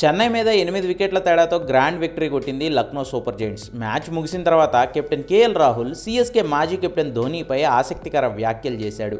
చెన్నై మీద ఎనిమిది వికెట్ల తేడాతో గ్రాండ్ విక్టరీ కొట్టింది లక్నో సూపర్ జైంట్స్. మ్యాచ్ ముగిసిన తర్వాత కెప్టెన్ కేఎల్ రాహుల్ సిఎస్కే మాజీ కెప్టెన్ ధోనీపై ఆసక్తికర వ్యాఖ్యలు చేశాడు.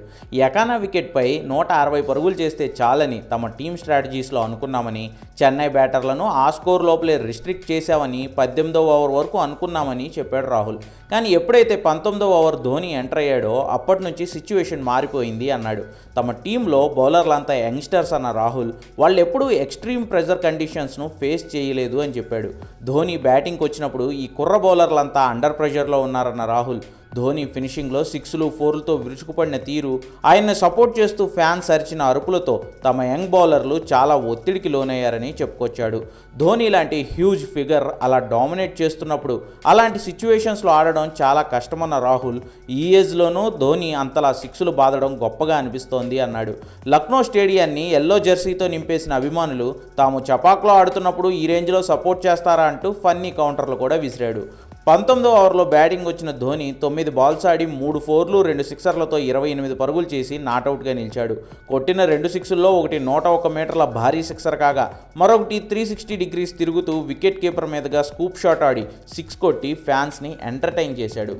ఎకానా వికెట్పై నూట అరవై పరుగులు చేస్తే చాలని తమ టీం స్ట్రాటజీస్లో అనుకున్నామని చెన్నై బ్యాటర్లను ఆ స్కోర్ లోపలే రిస్ట్రిక్ట్ చేశామని పద్దెనిమిదవ ఓవర్ వరకు అనుకున్నామని చెప్పాడు రాహుల్. కానీ ఎప్పుడైతే పంతొమ్మిదవ ఓవర్ ధోని ఎంటర్ అయ్యాడో అప్పటి నుంచి సిచ్యువేషన్ మారిపోయింది అన్నాడు. తమ టీంలో బౌలర్లంతా యంగ్స్టర్స్ అన్న రాహుల్. వాళ్ళు ఎప్పుడూ ఎక్స్ట్రీమ్ ప్రెజర్ కండిషన్స్ను ఫేస్ చేయలేదు అని చెప్పాడు. ధోని బ్యాటింగ్కి వచ్చినప్పుడు ఈ కుర్ర బౌలర్లంతా అండర్ ప్రెషర్లో ఉన్నారన్న రాహుల్. ధోని ఫినిషింగ్లో సిక్స్లు ఫోర్లతో విరుచుకుపడిన తీరు ఆయన్ని సపోర్ట్ చేస్తూ ఫ్యాన్స్ అరిచిన అరుపులతో తమ యంగ్ బౌలర్లు చాలా ఒత్తిడికి లోనయ్యారని చెప్పుకొచ్చాడు. ధోని లాంటి హ్యూజ్ ఫిగర్ అలా డామినేట్ చేస్తున్నప్పుడు అలాంటి సిచ్యువేషన్స్లో ఆడడం చాలా కష్టమన్న రాహుల్ ఈ ఏజ్లోనూ ధోని అంతలా సిక్స్లు బాదడం గొప్పగా అనిపిస్తోంది అన్నాడు. లక్నో స్టేడియాన్ని ఎల్లో జెర్సీతో నింపేసిన అభిమానులు తాము చపాక్లో ఆడుతున్నప్పుడు ఈ రేంజ్లో సపోర్ట్ చేస్తారా అంటూ ఫన్నీ కౌంటర్లు కూడా విసిరాడు. పంతొమ్మిదో ఓవర్లో బ్యాటింగ్ వచ్చిన ధోని తొమ్మిది బాల్స్ ఆడి మూడు ఫోర్లు రెండు సిక్సర్లతో ఇరవై ఎనిమిది పరుగులు చేసి నాటౌట్గా నిలిచాడు. కొట్టిన రెండు సిక్సుల్లో ఒకటి నూట ఒక మీటర్ల భారీ సిక్సర్ కాగా మరొకటి త్రీ సిక్స్టీ డిగ్రీస్ తిరుగుతూ వికెట్ కీపర్ మీదుగా స్కూప్ షాట్ ఆడి సిక్స్ కొట్టి ఫ్యాన్స్ని ఎంటర్టైన్ చేశాడు.